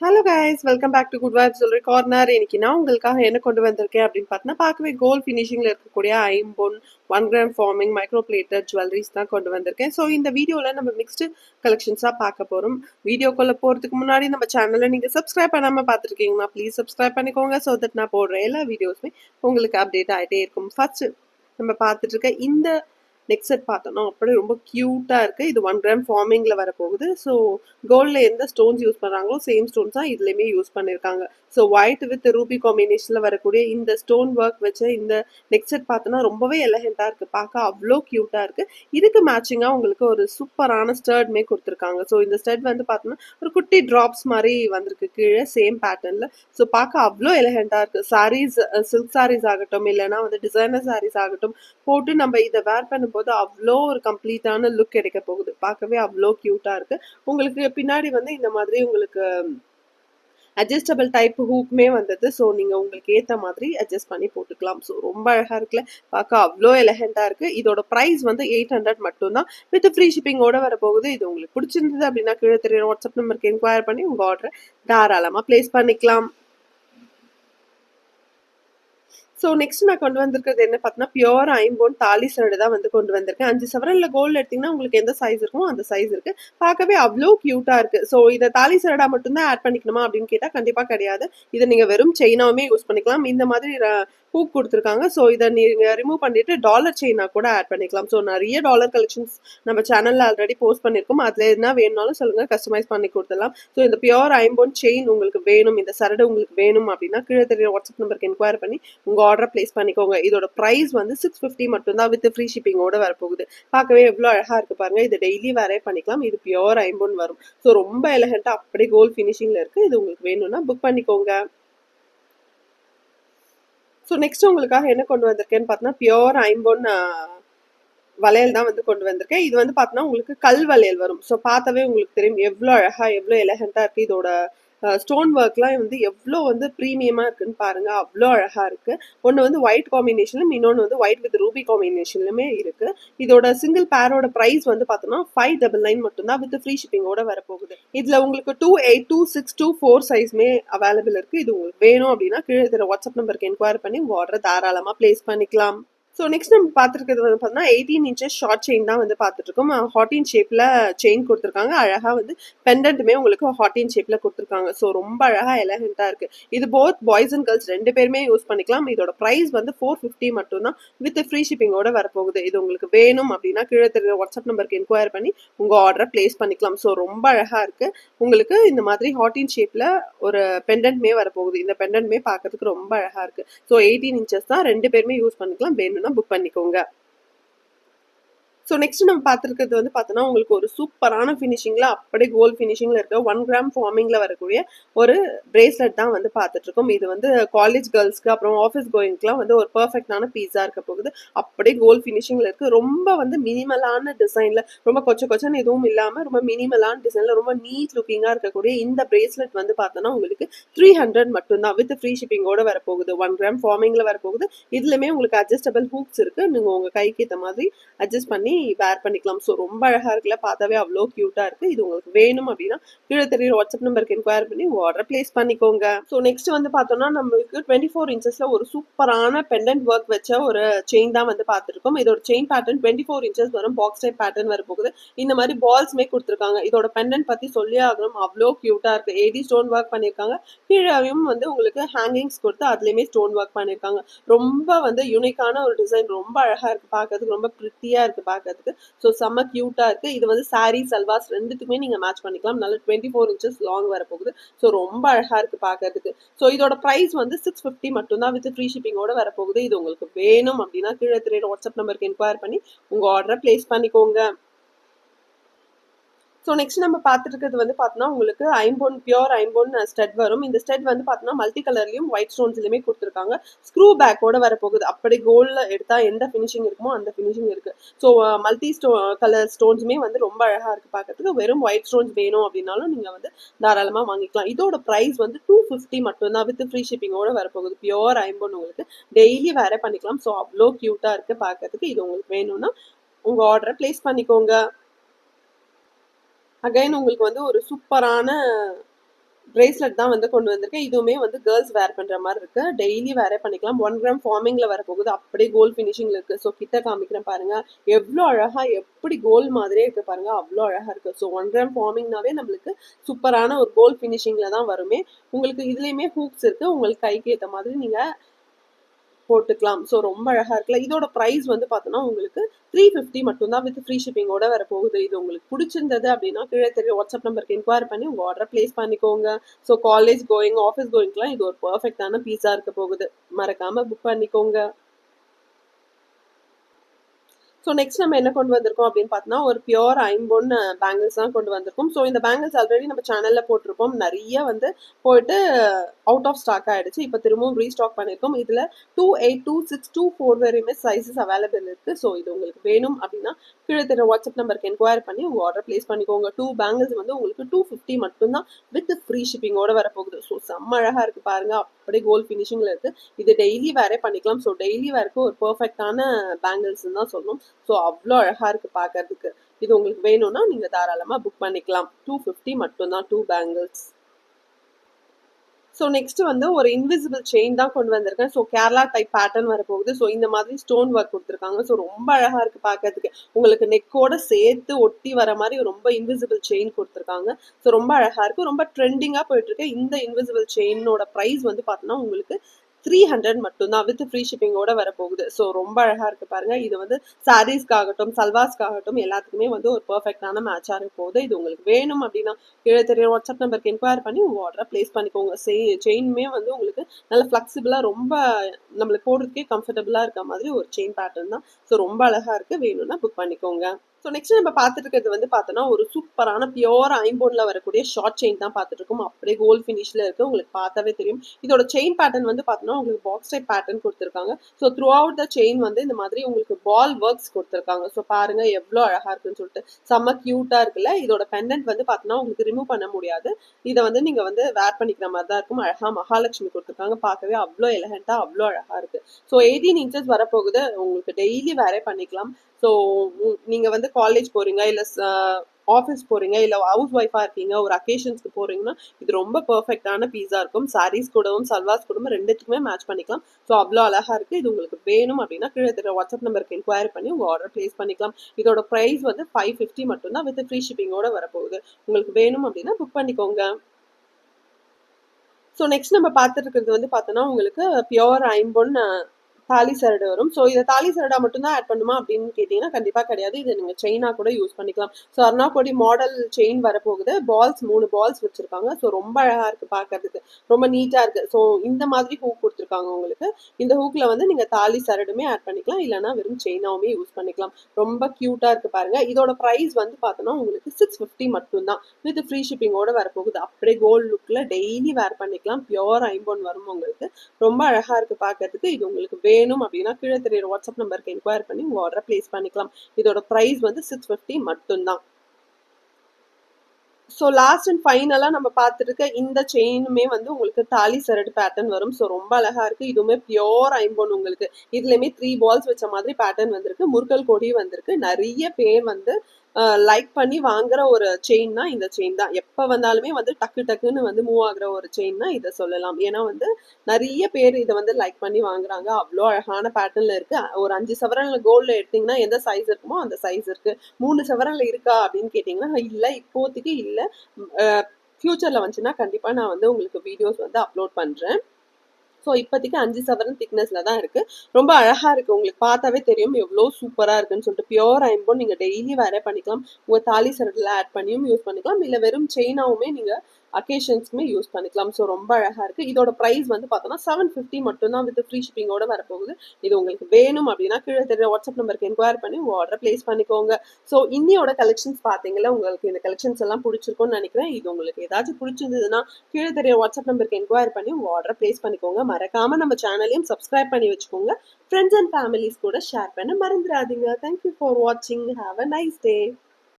Hello guys welcome back to good vibe சொல்கிற corner இன்னைக்கு நான் உங்களுக்காக என்ன கொண்டு வந்திருக்கேன் அப்படின்னு பார்த்தீங்கன்னா பார்க்கவே கோல்ட் ஃபினிஷிங்ல இருக்கக்கூடிய ஐம்பொன் one gram forming micro plated jewelleries தான் கொண்டு வந்திருக்கேன். ஸோ இந்த வீடியோவில் நம்ம மிக்ஸ்டு கலெக்ஷன்ஸாக பார்க்க போகிறோம் வீடியோக்குள்ள போகிறதுக்கு முன்னாடி நம்ம சேனலை நீங்கள் சப்ஸ்கிரைப் பண்ணாமல் பார்த்துருக்கீங்கன்னா ப்ளீஸ் சப்ஸ்கிரைப் பண்ணிக்கோங்க ஸோ தட் நான் போடுற எல்லா வீடியோஸுமே உங்களுக்கு அப்டேட் ஆகிட்டே இருக்கும். ஃபர்ஸ்ட் நம்ம பார்த்துட்டு இருக்க இந்த நெக் செட் பார்த்தோம்னா அப்படியே ரொம்ப க்யூட்டாக இருக்குது இது ஒன் கிராம் ஃபார்மிங்கில் வரப்போகுது. ஸோ கோல்டில் எந்த ஸ்டோன்ஸ் யூஸ் பண்ணுறாங்களோ சேம் ஸ்டோன்ஸ் தான் இதுலேயுமே யூஸ் பண்ணியிருக்காங்க ஸோ ஒயிட் வித் ரூபி காம்பினேஷனில் வரக்கூடிய இந்த ஸ்டோன் ஒர்க் வச்ச இந்த நெக் செட் பார்த்தோன்னா ரொம்பவே எலகெண்ட்டாக இருக்குது பார்க்க அவ்வளோ க்யூட்டாக இருக்குது இதுக்கு மேட்சிங்காக உங்களுக்கு ஒரு சூப்பரான ஸ்டர்ட்மே கொடுத்துருக்காங்க. ஸோ இந்த ஸ்டர்ட் வந்து பார்த்தோன்னா ஒரு குட்டி ட்ராப்ஸ் மாதிரி வந்திருக்கு. கீழே சேம் பேட்டர்னில் ஸோ பார்க்க அவ்வளோ எலகெண்ட்டாக இருக்குது சாரீஸ் சில்க் சாரீஸ் ஆகட்டும் இல்லைனா வந்து டிசைனர் சாரீஸ் ஆகட்டும் போட்டு நம்ம இதை வேர் பண்ணும்போது அவ்வளோ ஒரு கம்ப்ளீட்டான லுக் கிடைக்க போகுது. பார்க்கவே அவ்வளோ க்யூட்டாக இருக்குது உங்களுக்கு பின்னாடி வந்து இந்த மாதிரி உங்களுக்கு அட்ஜஸ்டபிள் டைப் ஹூக்குமே வந்தது. ஸோ நீங்கள் உங்களுக்கு ஏற்ற மாதிரி அட்ஜஸ்ட் பண்ணி போட்டுக்கலாம். ஸோ ரொம்ப அழகாக இருக்குல்ல? பார்க்க அவ்வளோ எலகெண்ட்டாக இருக்குது இதோட ப்ரைஸ் வந்து எயிட் ஹண்ட்ரட் மட்டும்தான். வித் ஃப்ரீ ஷிப்பிங்கோட வரப்போகுது. இது உங்களுக்கு பிடிச்சிருந்தது அப்படின்னா கீழே தெரியும் வாட்ஸ்அப் நம்பருக்கு என்கொயர் பண்ணி உங்கள் ஆர்டரை தாராளமாக ப்ளேஸ் பண்ணிக்கலாம். ஸோ நெக்ஸ்ட் நான் கொண்டு வந்திருக்கிறது என்ன பார்த்தீங்கன்னா பியூர் ஐம்போன் தாலி சரடு தான் வந்து கொண்டு வந்திருக்கேன். அஞ்சு சவரனில் கோல்டு எடுத்திங்கன்னா உங்களுக்கு எந்த சைஸ் இருக்குமோ அந்த சைஸ் இருக்குது பார்க்கவே அவ்வளோ க்யூட்டாக இருக்குது ஸோ இதை தாலி சரடா மட்டும்தான் ஆட் பண்ணிக்கணுமா அப்படின்னு கேட்டால் கண்டிப்பாக கிடையாது. இதை நீங்கள் வெறும் செயினாவுமே யூஸ் பண்ணிக்கலாம். இந்த மாதிரி ஹூக் கொடுத்துருக்காங்க. ஸோ இதை நீங்கள் ரிமூவ் பண்ணிட்டு டாலர் செயினாக கூட ஆட் பண்ணிக்கலாம். ஸோ நிறைய டாலர் கலெக்ஷன்ஸ் நம்ம சேனலில் ஆல்ரெடி போஸ்ட் பண்ணியிருக்கோம். அதில் எதுனா வேணும்னாலும் சொல்லுங்கள் கஸ்டமைஸ் பண்ணி கொடுத்துடலாம். ஸோ இந்த பியோர் ஐம்போன் செயின் உங்களுக்கு வேணும் இந்த சரடு உங்களுக்கு வேணும் அப்படின்னா கீழே தெரிய வாட்ஸ்அப் நம்பருக்கு என்கொயர் பண்ணி உங்கள் ஆர்டர் பிளேஸ் பண்ணிக்கோங்க. இதோட ப்ரைஸ் வந்து சிக்ஸ் ஃபிஃப்டி மட்டும்தான் வித் ஃப்ரீ ஷிப்பிங்கோட வரப்போகுது. பார்க்கவே எவ்வளோ அழகாக இருக்குது பாருங்க. இது டெய்லி வேறே பண்ணிக்கலாம். இது பியோர் ஐம்போன் வரும். ஸோ ரொம்ப எலகெண்ட்டாக அப்படியே கோல் ஃபினிஷிங்கில் இருக்குது இது உங்களுக்கு வேணும்னா புக் பண்ணிக்கோங்க. ஸோ நெக்ஸ்ட் உங்களுக்காக என்ன கொண்டு வந்திருக்கேன்னு பார்த்தோன்னா பியோர் ஐம்போன் வளையல் தான் வந்து கொண்டு வந்திருக்கேன். இது வந்து பார்த்தோன்னா உங்களுக்கு கல் வளையல் வரும். ஸோ பார்த்தாவே உங்களுக்கு தெரியும். எவ்வளோ அழகாக எவ்வளோ எலகண்ட்டாக இருக்குது இதோட ஸ்டோன் ஒர்க்லாம் வந்து எவ்வளோ வந்து ப்ரீமியமாக இருக்குன்னு பாருங்க. அவ்வளோ அழகாக இருக்குது ஒன்று வந்து ஒயிட் காம்பினேஷனும் இன்னொன்று வந்து ஒயிட் வித் ரூபி காம்பினேஷன்லுமே இருக்குது இதோட சிங்கிள் பேரோட ப்ரைஸ் வந்து பார்த்தோம்னா ஃபைவ் டபுள் நைன் மட்டும்தான் வித் ஃப்ரீ ஷிப்பிங்கோட வரப்போகுது. இதில் உங்களுக்கு two eight two six two four சைஸ்மே available இருக்குது இது உங்களுக்கு வேணும் அப்படின்னா கீழே இதில் வாட்ஸ்அப் நம்பருக்கு என்கொயர் பண்ணி உங்கள் ஆர்டரை தாராளமாக ப்ளேஸ் பண்ணிக்கலாம். ஸோ நெக்ஸ்ட் நம்ம பார்த்துருக்கிறது வந்து பார்த்தோம்னா எயிட்டீன் இன்ச்சஸ் ஷார்ட் செயின் தான் வந்து பார்த்துட்ருக்கோம். ஹாட்டின் ஷேப்பில் செயின் கொடுத்துருக்காங்க. அழகாக வந்து பெண்டன்ட்டுமே உங்களுக்கு ஹாட்டின் ஷேப்பில் கொடுத்துருக்காங்க. ஸோ ரொம்ப அழகாக எலகெண்ட்டாக இருக்குது இது போத் பாய்ஸ் அண்ட் கேர்ள்ஸ் ரெண்டு பேருமே யூஸ் பண்ணிக்கலாம். இதோட ப்ரைஸ் வந்து ஃபோர் ஃபிஃப்டி மட்டும்தான். வித் ஃப்ரீ ஷிப்பிங்கோட வரப்போகுது. இது உங்களுக்கு வேணும் அப்படின்னா கீழே தெரியுற வாட்ஸ்அப் நம்பருக்கு என்கொயர் பண்ணி உங்கள் ஆர்டரை ப்ளேஸ் பண்ணிக்கலாம். ஸோ ரொம்ப அழகாக இருக்குது உங்களுக்கு இந்த மாதிரி ஹாட்டின் ஷேப்பில் ஒரு பெண்டன்ட்மே வரப்போகுது. இந்த பெண்டன்ட்மே பார்க்கறதுக்கு ரொம்ப அழகாக இருக்குது ஸோ எயிட்டீன் இன்ச்சஸ் தான் ரெண்டு பேருமே யூஸ் பண்ணிக்கலாம். வேணும்னா புக் பண்ணிக்கோங்க. ஸோ நெக்ஸ்ட் நம்ம பார்த்துருக்கிறது வந்து பார்த்தோன்னா உங்களுக்கு ஒரு சூப்பரான ஃபினிஷிங்கில் அப்படியே கோல் ஃபினிஷிங்கில் இருக்க ஒன் கிராம் ஃபார்மிங்கில் வரக்கூடிய ஒரு பிரேஸ்லெட் தான் வந்து பார்த்துட்ருக்கோம். இது வந்து காலேஜ் கேர்ள்ஸ்க்கு அப்புறம் ஆஃபீஸ் கோயிங்க்குலாம் வந்து ஒரு பர்ஃபெக்டான பீஸாக இருக்க போகுது. அப்படியே கோல் ஃபினிஷிங்கில் இருக்குது ரொம்ப வந்து மினிமலான டிசைனில் ரொம்ப கொச்ச கொச்சன்னு எதுவும் இல்லாமல் ரொம்ப மினிமலான டிசைனில் ரொம்ப நீட் லுக்கிங்காக இருக்கக்கூடிய இந்த பிரேஸ்லெட் வந்து பார்த்தோன்னா உங்களுக்கு த்ரீ ஹண்ட்ரட் மட்டும்தான். வித் ஃப்ரீ ஷிப்பிங்கோட வரப்போகுது. ஒன் கிராம் ஃபார்மிங்கில் வரப்போகுது. இதுலையுமே உங்களுக்கு அட்ஜஸ்டபிள் ஹூக்ஸ் இருக்குது நீங்கள் உங்கள் கைக்கு ஏற்ற மாதிரி அட்ஜஸ்ட் பண்ணி வேர் பண்ணிக்கலாம். ஸோ ரொம்ப அழகாக இருக்குல்ல? பார்த்தாவே அவ்வளோ க்யூட்டாக இருக்குது இது உங்களுக்கு வேணும் அப்படின்னா கீழே தெரியுற வாட்ஸ்அப் நம்பருக்கு என்கொயர் பண்ணி ஆர்டர் ப்ளேஸ் பண்ணிக்கோங்க. ஸோ நெக்ஸ்ட் வந்து பார்த்தோம்னா நம்மளுக்கு டுவெண்ட்டி ஃபோர் இன்ச்சஸில் ஒரு சூப்பரான பெண்டன்ட் ஒர்க் வச்ச ஒரு செயின் தான் வந்து பார்த்துருக்கோம். இதோட chain pattern twenty four inches வரும். பாக்ஸ் டைப் பேட்டர்ன் வர போகுது இந்த மாதிரி பால்ஸ்மே கொடுத்துருக்காங்க. இதோட பெண்டன்ட் பற்றி சொல்லி ஆகணும். அவ்வளோ க்யூட்டாக இருக்குது ஏடி ஸ்டோன் ஒர்க் பண்ணியிருக்காங்க. கீழேயும் வந்து உங்களுக்கு ஹேங்கிங்ஸ் கொடுத்து அதுலேயுமே ஸ்டோன் ஒர்க் பண்ணியிருக்காங்க. ரொம்ப வந்து யூனிக்கான ஒரு டிசைன் ரொம்ப அழகாக இருக்குது பார்க்கறதுக்கு. ரொம்ப ப்ரித்தியாக இருக்குது பார்க்கறதுக்கு ஸோ செம்ம க்யூட்டாக இருக்குது இது வந்து சாரீ சல்வாஸ் ரெண்டுத்துக்குமே நீங்கள் மேட்ச் பண்ணிக்கலாம். நல்ல டுவெண்ட்டி ஃபோர் இன்ச்சஸ் லாங் வரப்போகுது. ஸோ ரொம்ப அழகாக இருக்குது பார்க்கறதுக்கு ஸோ இதோட ப்ரைஸ் வந்து சிக்ஸ் ஃபிஃப்டி மட்டும்தான் வித் ஃப்ரீ ஷிப்பிங்கோட வரப்போகுது. இது உங்களுக்கு வேணும் அப்படின்னா கீழே தெரியுற வாட்ஸ்அப் நம்பருக்கு என்கொயர் பண்ணி உங்கள் ஆர்டரை ப்ளேஸ் பண்ணிக்கோங்க. ஸோ நெக்ஸ்ட் நம்ம பார்த்துருக்கிறது வந்து பார்த்தோன்னா உங்களுக்கு ஐம்போன் பியோர் ஐம்போன் ஸ்டட் வரும். இந்த ஸ்டட் வந்து பார்த்தோன்னா மல்டி கலர்லையும் ஒயிட் ஸ்டோன்ஸ்லையுமே கொடுத்துருக்காங்க ஸ்க்ரூ பேக்கோட வரப்போகுது. அப்படி கோல்டில் எடுத்தால் எந்த ஃபினிஷிங் இருக்குமோ அந்த ஃபினிஷிங் இருக்குது ஸோ மல்டி ஸ்டோ கலர் ஸ்டோன்ஸுமே வந்து ரொம்ப அழகாக இருக்குது பார்க்கறதுக்கு. வெறும் ஒயிட் ஸ்டோன்ஸ் வேணும் அப்படின்னாலும் நீங்கள் வந்து தாராளமாக வாங்கிக்கலாம். இதோட ப்ரைஸ் வந்து டூ ஃபிஃப்டி மட்டும்தான். வித் ஃப்ரீ ஷிப்பிங்கோட வரப்போகுது. பியோர் ஐம்போன் உங்களுக்கு டெய்லி வேற பண்ணிக்கலாம். ஸோ அவ்வளோ க்யூட்டாக இருக்குது பார்க்கறதுக்கு. இது உங்களுக்கு வேணும்னா உங்கள் ஆர்டரை ப்ளேஸ் பண்ணிக்கோங்க. அகைன் உங்களுக்கு வந்து ஒரு சூப்பரான பிரேஸ்லெட் தான் வந்து கொண்டு வந்திருக்கேன். இதுவுமே வந்து கேர்ள்ஸ் வேர் பண்ணுற மாதிரி இருக்கு. டெய்லி வேரே பண்ணிக்கலாம். ஒன் கிராம் ஃபார்மிங்கில் வர போகுது அப்படியே கோல்ட் ஃபினிஷிங்கில் இருக்குது ஸோ கிட்ட காமிக்கிறேன் பாருங்க. எவ்வளோ அழகாக எப்படி கோல் மாதிரியே இருக்குது பாருங்க. அவ்வளோ அழகாக இருக்குது ஸோ ஒன் கிராம் ஃபார்மிங்னாவே நம்மளுக்கு சூப்பரான ஒரு கோல்ட் ஃபினிஷிங்கில் தான் வருமே. உங்களுக்கு இதுலேயுமே ஹூக்ஸ் இருக்குது உங்களுக்கு கைக்கு ஏற்ற மாதிரி நீங்கள் போட்டுக்கலாம். ஸோ ரொம்ப அழகாக இருக்குல்ல. இதோட ப்ரைஸ் வந்து பார்த்தோன்னா உங்களுக்கு த்ரீ ஃபிஃப்டி மட்டும்தான் வித் ஃப்ரீ ஷிப்பிங்கோட வர போகுது. இது உங்களுக்கு பிடிச்சிருந்தது அப்படின்னா கீழே தெரிய வாட்ஸ்அப் நம்பருக்கு என்கொயரி பண்ணி உங்கள் ஆர்டர் ப்ளேஸ் பண்ணிக்கோங்க. ஸோ காலேஜ் கோயிங் ஆஃபீஸ் கோயிங்லாம் இது ஒரு பர்ஃபெக்டான பீஸாக இருக்க போகுது. மறக்காமல் புக் பண்ணிக்கோங்க. ஸோ நெக்ஸ்ட் நம்ம என்ன கொண்டு வந்திருக்கோம் அப்படின்னு பார்த்தோன்னா ஒரு பியோர் ஐம்பொன் பேங்கிள்ஸ் தான் கொண்டு வந்திருக்கோம். ஸோ இந்த பேங்கிள்ஸ் ஆல்ரெடி நம்ம சேனலில் போட்டிருப்போம் நிறைய வந்து போயிட்டு அவுட் ஆஃப் ஸ்டாக் ஆகிடுச்சு இப்போ திரும்பவும் ரீஸ்டாக் பண்ணியிருக்கோம். இதில் two eight two six two four வரையுமே சைஸஸ் அவைலபிள் இருக்குது ஸோ இது உங்களுக்கு வேணும் அப்படின்னா கீழே தெரிய வாட்ஸ்அப் நம்பருக்கு என்கொயர் பண்ணி உங்கள் ஆர்டர் ப்ளேஸ் பண்ணிக்கோங்க. டூ பேங்கிள்ஸ் வந்து உங்களுக்கு டூ ஃபிஃப்டி மட்டும்தான் வித் ஃப்ரீ ஷிப்பிங்கோட வரப்போகுது. ஸோ செம்ம அழகாக இருக்குது பாருங்கள் அப்படியே கோல்ட் ஃபினிஷிங்கில் இருக்குது இது டெய்லி வேறே பண்ணிக்கலாம். ஸோ டெய்லி வேருக்கு ஒரு பர்ஃபெக்டான பேங்கிள்ஸ்ன்னு தான் சொல்லணும். ஸோ அவ்வளோ அழகாக இருக்குது பார்க்கறதுக்கு இது உங்களுக்கு வேணும்னா நீங்கள் தாராளமாக புக் பண்ணிக்கலாம். டூ ஃபிஃப்டி மட்டும்தான் டூ பேங்கிள்ஸ் ஸோ நெக்ஸ்ட் வந்து ஒரு இன்விசிபிள் செயின் தான் கொண்டு வந்திருக்கேன். ஸோ கேரளா டைப் பேட்டர்ன் வரப்போகுது. ஸோ இந்த மாதிரி ஸ்டோன் ஒர்க் கொடுத்துருக்காங்க. ஸோ ரொம்ப அழகாக இருக்குது பார்க்கறதுக்கு உங்களுக்கு நெக்கோட சேர்த்து ஒட்டி வர மாதிரி ரொம்ப இன்விசிபிள் செயின் கொடுத்துருக்காங்க. ஸோ ரொம்ப அழகாக இருக்குது ரொம்ப ட்ரெண்டிங்காக போயிட்டுருக்கு இந்த இன்விசிபிள் செயினோட ப்ரைஸ் வந்து பார்த்தோன்னா உங்களுக்கு த்ரீ ஹண்ட்ரட் மட்டும்தான் வித் ஃப்ரீ ஷிப்பிங்கோட வரப்போகுது. ஸோ ரொம்ப அழகாக இருக்குது பாருங்கள் இது வந்து சாரீஸ்க்காகட்டும் சல்வாஸ்க்காகட்டும் எல்லாத்துக்குமே வந்து ஒரு பர்ஃபெக்டான மேட்சாக இருக்க போகுது. இது உங்களுக்கு வேணும் அப்படின்னா கீழே தெரிய வாட்ஸ்அப் நம்பருக்கு என்கொயர் பண்ணி உங்கள் ஆர்டரை ப்ளேஸ் பண்ணிக்கோங்க. செய் செயினுமே வந்து உங்களுக்கு நல்ல ஃப்ளெக்சிபிளாக ரொம்ப நம்மளுக்கு போடுறதுக்கே கம்ஃபர்டபுளாக இருக்க மாதிரி ஒரு செயின் பேட்டர்ன் தான். ஸோ ரொம்ப அழகாக இருக்குது வேணும்னா புக் பண்ணிக்கோங்க. ஸோ நெக்ஸ்ட் நம்ம பார்த்துட்டு இருக்கிறது வந்து பார்த்தோன்னா ஒரு சூப்பரான பியோர் ஐம்போனில் வரக்கூடிய ஷார்ட் செயின் தான் பார்த்துட்டு இருக்கோம் அப்படியே கோல்ட் ஃபினிஷில் இருக்குது உங்களுக்கு பார்த்தாவே தெரியும். இதோட செயின் பேட்டர்ன் வந்து பார்த்தோன்னா உங்களுக்கு பாக்ஸ் டைப் பேட்டர்ன் கொடுத்துருக்காங்க. So throughout the chain வந்து இந்த மாதிரி உங்களுக்கு பால் ஒர்க்ஸ் கொடுத்துருக்காங்க. ஸோ பாருங்க எவ்வளோ அழகாக இருக்குன்னு சொல்லிட்டு. செம்ம க்யூட்டாக இருக்குல்ல? இதோட பெண்டன்ட் வந்து பார்த்தோன்னா உங்களுக்கு ரிமூவ் பண்ண முடியாது. இதை வந்து நீங்கள் வந்து வேர் பண்ணிக்கிற மாதிரி தான் இருக்கும். அழகாக மகாலட்சுமி கொடுத்துருக்காங்க. பார்க்கவே அவ்வளோ எலகண்ட்டாக அவ்வளோ அழகாக இருக்குது ஸோ எயிட்டீன் இன்ச்சஸ் வரப்போகுது. உங்களுக்கு டெய்லி வேரே பண்ணிக்கலாம். ஸோ நீங்கள் வந்து காலேஜ் போகிறீங்க இல்லை ஆஃபீஸ் போகிறீங்க இல்லை ஹவுஸ் ஒய்ஃபாக இருக்கீங்க ஒரு அக்கேஷன்ஸ்க்கு போகிறீங்கன்னா இது ரொம்ப பர்ஃபெக்டான பீஸாக இருக்கும். சாரீஸ் கூடவும் சல்வாஸ் கூடவும் ரெண்டுத்துக்குமே மேட்ச் பண்ணிக்கலாம். ஸோ அவ்வளோ அழகாக இருக்குது இது உங்களுக்கு வேணும் அப்படின்னா கீழே தெரிய வாட்ஸ்அப் நம்பருக்கு என்கொயரி பண்ணி உங்கள் ஆர்டர் ப்ளேஸ் பண்ணிக்கலாம். இதோட ப்ரைஸ் வந்து ஃபைவ் ஃபிஃப்டி மட்டும்தான் வித் ஃப்ரீ ஷிப்பிங்கோட வரப்போகுது. உங்களுக்கு வேணும் அப்படின்னா புக் பண்ணிக்கோங்க. ஸோ நெக்ஸ்ட் நம்ம பார்த்துட்டு இருக்கிறது வந்து பார்த்தோன்னா உங்களுக்கு பியோர் ஐம்பொன் தாலி சரடு வரும். ஸோ இதை தாலி சரடா மட்டும்தான் ஆட் பண்ணுமா அப்படின்னு கேட்டிங்கன்னா கண்டிப்பாக கிடையாது. இதை நீங்கள் செயினாக கூட யூஸ் பண்ணிக்கலாம். ஸோ அருணாக்கோடி மாடல் செயின் வரப்போகுது. பால்ஸ் மூணு பால்ஸ் வச்சுருக்காங்க ஸோ ரொம்ப அழகாக இருக்குது பார்க்கறதுக்கு. ரொம்ப நீட்டாக இருக்குது ஸோ இந்த மாதிரி ஹூக் கொடுத்துருக்காங்க உங்களுக்கு. இந்த ஹூக்கில் வந்து நீங்கள் தாலி சரடுமே ஆட் பண்ணிக்கலாம். இல்லைனா வெறும் செயினாவுமே யூஸ் பண்ணிக்கலாம். ரொம்ப க்யூட்டாக இருக்குது பாருங்கள் இதோட ப்ரைஸ் வந்து பார்த்தோன்னா உங்களுக்கு சிக்ஸ் ஃபிஃப்டி மட்டும்தான். வித் ஃப்ரீ ஷிப்பிங்கோட வரப்போகுது. அப்படியே கோல்டு லுக்கில் டெய்லி வேர் பண்ணிக்கலாம். பியோர் ஐம்போன் வரும் உங்களுக்கு. ரொம்ப அழகாக இருக்குது பார்க்கறதுக்கு. இது உங்களுக்கு வேணும் அப்படின்னா கீழே தெரியுற வாட்ஸ்அப் நம்பருக்கு என்கொயர் பண்ணி உங்கள் ஆர்டரை பிளேஸ் பண்ணிக்கலாம். இதோட ப்ரைஸ் வந்து சிக்ஸ் ஃபிஃப்டி மட்டும்தான். ஸோ லாஸ்ட் அண்ட் ஃபைனலாக நம்ம பார்த்துருக்க இந்த செயினுமே வந்து உங்களுக்கு தாலி சரடு பேட்டர்ன் வரும். ஸோ ரொம்ப அழகாக இருக்குது இதுவுமே பியோர் ஐம்போன் உங்களுக்கு. இதுலேயுமே த்ரீ பால்ஸ் வச்ச மாதிரி பேட்டர்ன் வந்திருக்கு. முருகல் கொடி வந்திருக்கு. நிறைய பேர் வந்து லைக் பண்ணி வாங்குற ஒரு செயின் தான் இந்த செயின் தான். எப்போ வந்தாலுமே வந்து டக்கு டக்குன்னு வந்து மூவ் ஆகுற ஒரு செயின்னா இதை சொல்லலாம். ஏன்னா வந்து நிறைய பேர் இதை வந்து லைக் பண்ணி வாங்குறாங்க. அவ்வளோ அழகான பேட்டர்னில் இருக்குது ஒரு அஞ்சு சவரனில் கோல்டில் எடுத்திங்கன்னா எந்த சைஸ் இருக்குமோ அந்த சைஸ் இருக்குது மூணு சவரனில் இருக்கா அப்படின்னு கேட்டிங்கன்னா இல்லை இப்போதைக்கு இல்லை. ஃப்யூச்சரில் வந்துச்சுன்னா கண்டிப்பாக நான் வந்து உங்களுக்கு வீடியோஸ் வந்து அப்லோட் பண்ணுறேன் ஸோ இப்போதைக்கு அஞ்சு சவரன் திக்னஸில் தான் இருக்குது ரொம்ப அழகாக இருக்குது உங்களுக்கு பார்த்தாவே தெரியும். எவ்வளோ சூப்பராக இருக்குன்னு சொல்லிட்டு பியோர் ஐம்போன் நீங்கள் டெய்லி வேற பண்ணிக்கலாம். உங்கள் தாலி சரட்டில் ஆட் பண்ணியும் யூஸ் பண்ணிக்கலாம். இல்லை வெறும் செயினாவுமே நீங்கள் அக்கேஷன்ஸ்க்குமே யூஸ் பண்ணிக்கலாம். ஸோ ரொம்ப அழகாக இருக்குது இதோட ப்ரைஸ் வந்து பார்த்தோன்னா செவன் ஃபிஃப்டி மட்டும்தான் வித் ஃப்ரீ ஷிப்பிங்கோட வரப்போகுது. இது உங்களுக்கு வேணும் அப்படின்னா கீழே தெரிய வாட்ஸ்அப் நம்பருக்கு என்கொயர் பண்ணி உங்கள் ஆர்டர் ப்ளேஸ் பண்ணிக்கோங்க. ஸோ இன்னியோட கலெக்ஷன்ஸ் பார்த்தீங்களா உங்களுக்கு இந்த கலெக்ஷன்ஸ் எல்லாம் பிடிச்சிருக்கும்னு நினைக்கிறேன். இது உங்களுக்கு ஏதாச்சும் பிடிச்சிருந்ததுன்னா கீழே தெரிய வாட்ஸ்அப் நம்பருக்கு என்கொயர் பண்ணி உங்கள் ஆர்டர் ப்ளேஸ் பண்ணிக்கோங்க. மறக்காமல் நம்ம சேனலையும் சப்ஸ்கிரைப் பண்ணி வச்சுக்கோங்க. ஃப்ரெண்ட்ஸ் அண்ட் ஃபேமிலிஸ் கூட ஷேர் பண்ண மறந்துடாதீங்க. தேங்க்யூ ஃபார் வாட்சிங் ஹாவ் அ நைஸ் டே